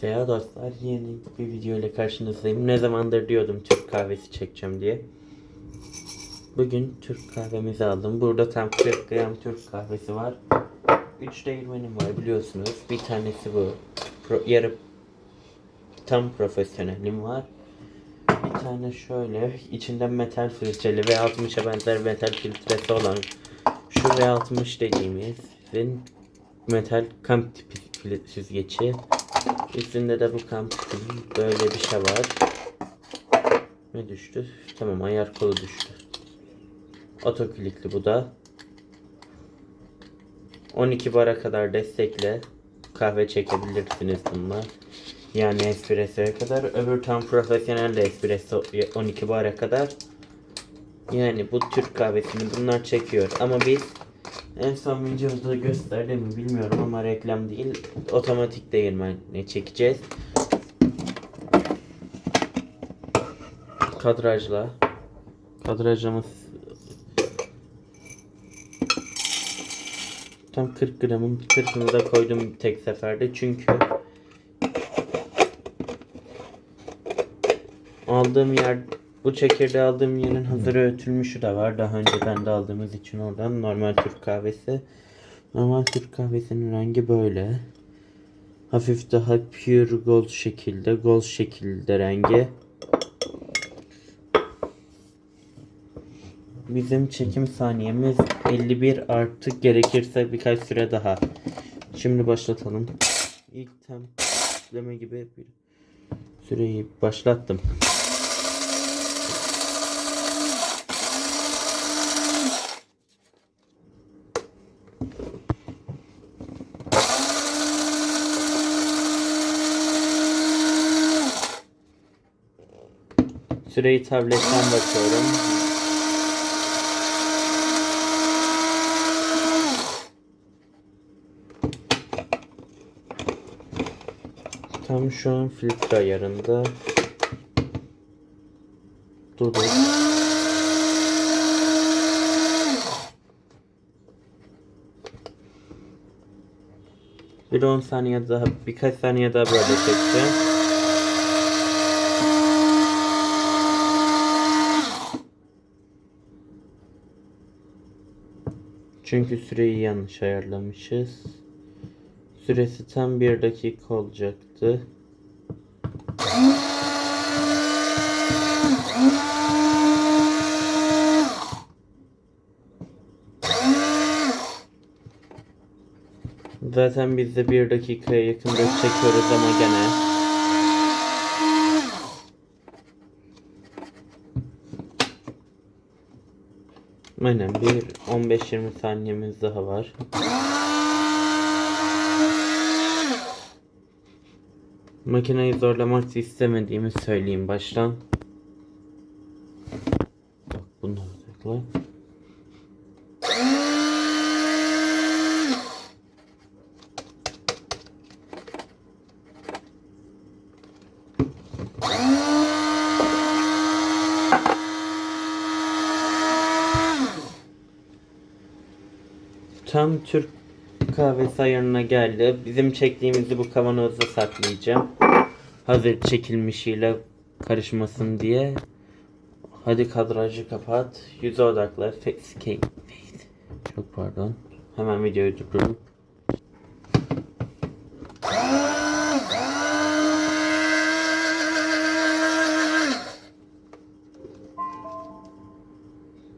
Seha dostlar yeni bir video ile karşınızdayım. Ne zamandır diyordum Türk kahvesi çekeceğim diye. Bugün Türk kahvemizi aldım. Burada tam 40 gram Türk kahvesi var. 3 değirmenim var biliyorsunuz. Bir tanesi bu. Pro, yarı tam profesyonelim var. Bir tane şöyle içinden metal filtreli V60'a benzer metal filtresi olan şu V60 dediğimizin metal kamp tipi süzgeci. Üstünde de bu kamp böyle bir şey var. Ne düştü? Tamam ayar kolu düştü. Otoklikli bu da. 12 bara kadar destekle kahve çekebilirsiniz bunlar. Yani espressoya kadar. Öbür tam profesyonel de espresso 12 bara kadar. Yani bu Türk kahvesini bunlar çekiyor. Ama biz en son videoda gösterdim mi bilmiyorum ama reklam değil. Otomatik değirmenle çekeceğiz. Kadrajla. Kadrajımız tam 40 gramın 40'ını da koydum tek seferde çünkü aldığım yer bu çekirdeği aldığım yerin hazır öğütülmüşü de var. Daha önceden de aldığımız için oradan normal Türk kahvesi. Normal Türk kahvesinin rengi böyle. Hafif daha pure gold şekilde, gold şekilde rengi. Bizim çekim saniyemiz 51 artı gerekirse birkaç süre daha. Şimdi başlatalım. İlk templeme gibi bir süreyi başlattım. Süreyi tabletten bakıyorum. Tam şu an filtre ayarında. Dudu. Bir 10 saniye daha, birkaç saniye daha böyle çekeceğim. Çünkü süreyi yanlış ayarlamışız. Süresi tam bir dakika olacaktı. Zaten biz de bir dakikaya yakında çekiyoruz ama gene. Aynen bir 15-20 saniyemiz daha var. Makineyi zorlamak istemediğimi söyleyeyim baştan. Tam Türk kahvesi ayarına geldi. Bizim çektiğimizi bu kavanozda saklayacağım. Hazır çekilmişiyle karışmasın diye. Hadi kadrajı kapat. Yüze odakla. Facecam. Çok pardon. Hemen videoyu durdurup.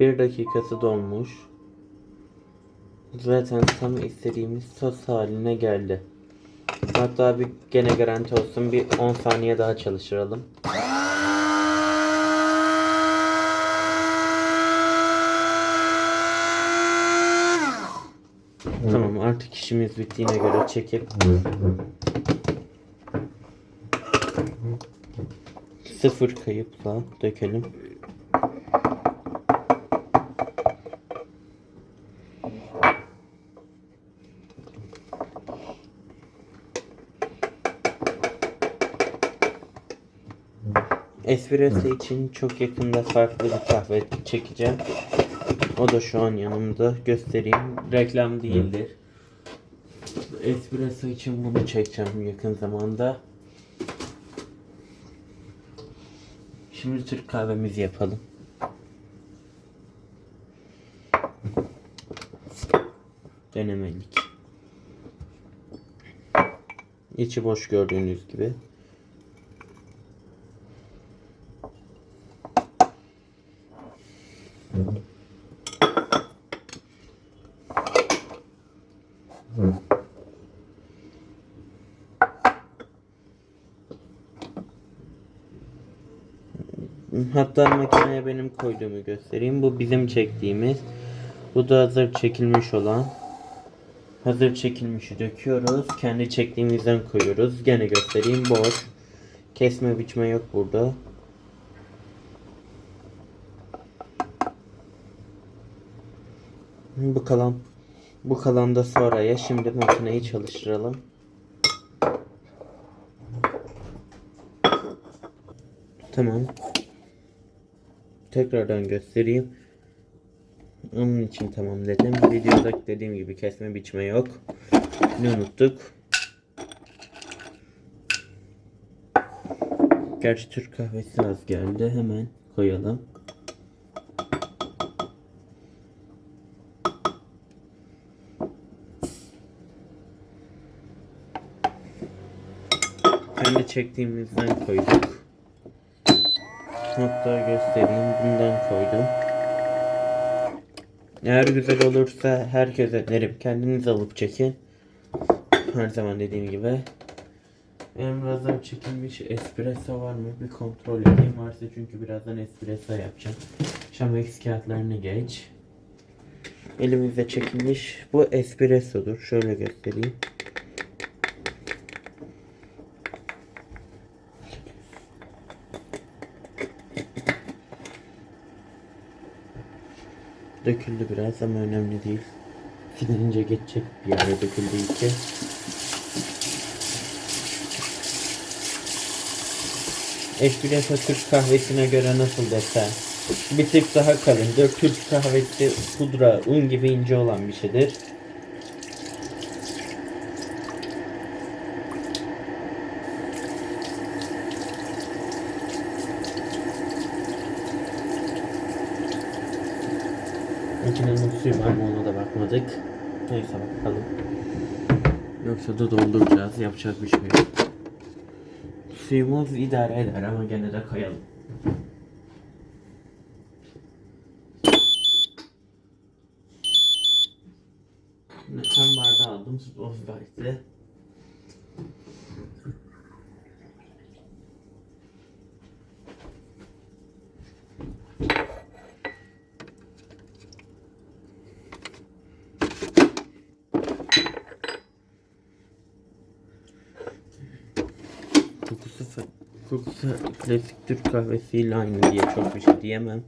Bir dakikası dolmuş. Zaten tam istediğimiz sos haline geldi. Hatta bir gene garanti olsun bir 10 saniye daha çalıştıralım. Tamam artık işimiz bittiğine göre çekip sıfır kayıpla dökelim. espresso için çok yakında farklı bir kahve çekeceğim. O da şu an yanımda göstereyim. Reklam değildir. Espresso için bunu çekeceğim yakın zamanda. Şimdi Türk kahvemizi yapalım. Denemelik. İçi boş gördüğünüz gibi. Hatta makineye benim koyduğumu göstereyim. Bu bizim çektiğimiz. Bu da hazır çekilmiş olan. Hazır çekilmişi döküyoruz. Kendi çektiğimizden koyuyoruz. Gene göstereyim. Boş. Kesme biçme yok burada. Bu kalan bu kalan da sonraya şimdi makineyi çalıştıralım. Tamam. Tekrardan göstereyim. Onun için tamam dedim. Videoda dediğim gibi kesme biçme yok. Ne unuttuk? Gerçi Türk kahvesi az geldi. Hemen koyalım. Kendi çektiğimizden koyduk. Hatta göstereyim. Bundan koydum. Eğer güzel olursa herkese derim. Kendiniz alıp çekin. Her zaman dediğim gibi. Benim birazdan çekilmiş espresso var mı? Bir kontrol edeyim. Varsa çünkü birazdan espresso yapacağım. Şamex kağıtlarını geç. Elimizde çekilmiş. Bu espressodur. Şöyle göstereyim. Döküldü biraz ama önemli değil. Silince geçecek bir yere döküldüğü için. Espresso Türk kahvesine göre nasıl desem. Bir tık daha kalındır. Türk kahvesi pudra, un gibi ince olan bir şeydir. Suyu var mı ona da bakmadık. Neyse bakalım. Yoksa da dolduracağız. Yapacak bir şey yok. Suyumuz idare eder ama gene de koyalım. Sen bardağı aldım. O gayet kokusu klasik Türk kahvesiyle aynı diye çok bir şey diyemem.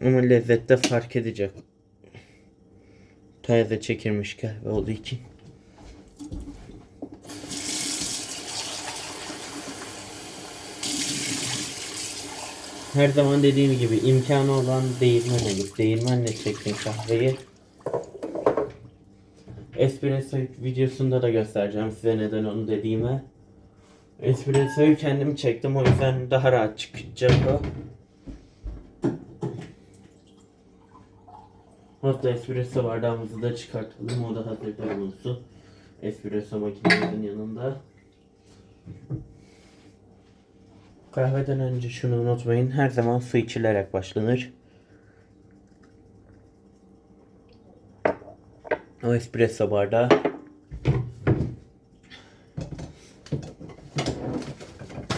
Ama lezzette fark edecek. Taze çekilmiş kahve olduğu için. Her zaman dediğim gibi imkanı olan değirmen. Değirmenle çekin kahveyi. Espresso videosunda da göstereceğim size neden onu dediğimi. Espresso'yu kendim çektim o yüzden daha rahat çıkacak o. Hatta espresso bardağımızı da çıkartalım o da hazırda bulunsun. Espresso makinemizin yanında. Kahveden önce şunu unutmayın her zaman su içilerek başlanır. O espresso bardağı.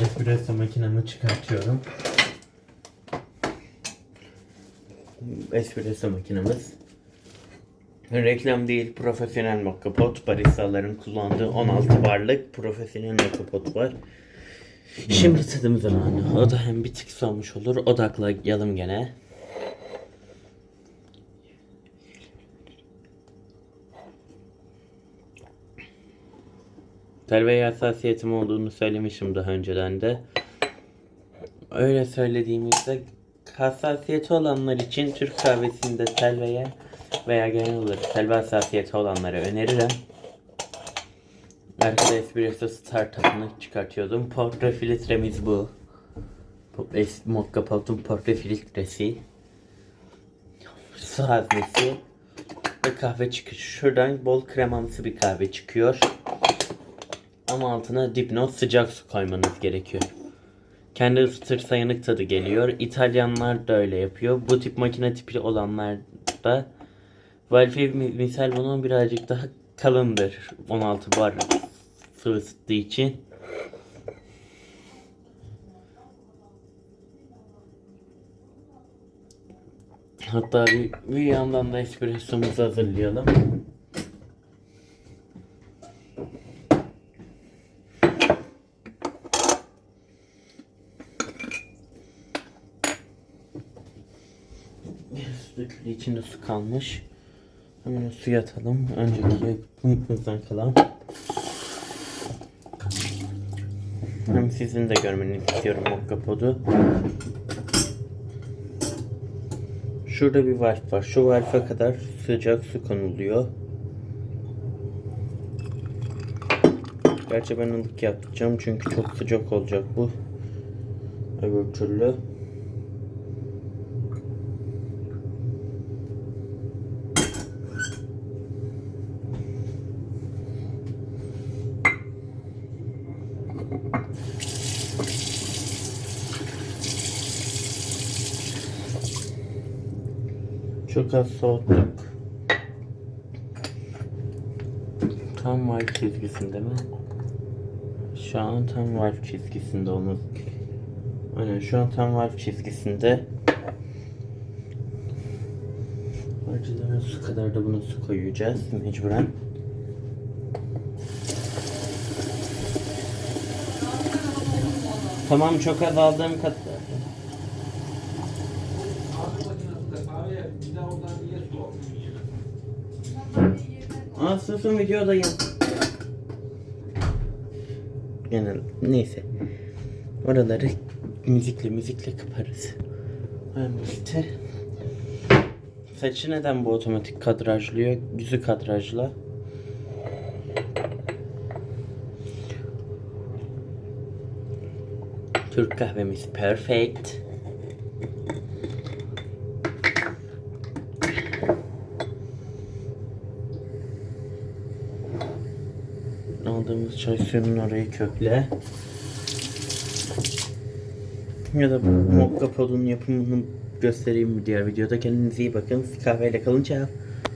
Espresso makinemi çıkartıyorum. Espresso makinemiz. Reklam değil, profesyonel mokkapot. Baristaların kullandığı 16 barlık profesyonel mokkapot var. Şimdi tadım zamanı. O da hem bir tık soğumuş olur. Odaklayalım gene. Telveye hassasiyetim olduğunu söylemişim daha önceden de. Öyle söylediğimizde hassasiyeti olanlar için Türk kahvesinde telveye veya genel olarak telve hassasiyeti olanlara öneririm. Arkada espresso startup'ını çıkartıyordum. Portre filtremiz bu. Mokka Pot'un portre filtresi. Su haznesi. Ve kahve çıkışı. Şuradan bol kremamsı bir kahve çıkıyor. Ama altına dipnot sıcak su koymanız gerekiyor. Kendi ısıtırsa yanık tadı geliyor. İtalyanlar da öyle yapıyor. Bu tip makine tipi olanlar da Valve mi- misal bunun birazcık daha kalındır. 16 bar sıvı ısıttığı için. Hatta bir, bir yandan da espressomuzu hazırlayalım. İçinde su kalmış. Hemen o suya atalım. Önceki yapımızdan kalan. Hem sizin de görmenizi istiyorum mokka podu. Şurada bir valf var. Şu valfe kadar sıcak su konuluyor. Gerçi ben ılık yapacağım çünkü çok sıcak olacak bu. Öbür türlü. Çok az soğuttuk. Tam valve çizgisinde mi? Şu an tam valve çizgisinde olması. Aynen şu an tam valve çizgisinde. Harcılara su kadar da bunu su koyacağız mecburen. Tamam çok az aldığım kadar. Aa sınıfın videodayım. Yani neyse. Oraları müzikle müzikle kaparız. Ben işte. Saçı neden bu otomatik kadrajlıyor? Yüzü kadrajla. Türk kahvemiz perfect. Aldığımız çay suyunun orayı kökle. Ya da mokka podun yapımını göstereyim bir diğer videoda. Kendinize iyi bakın. Kahveyle kalın. Ciao.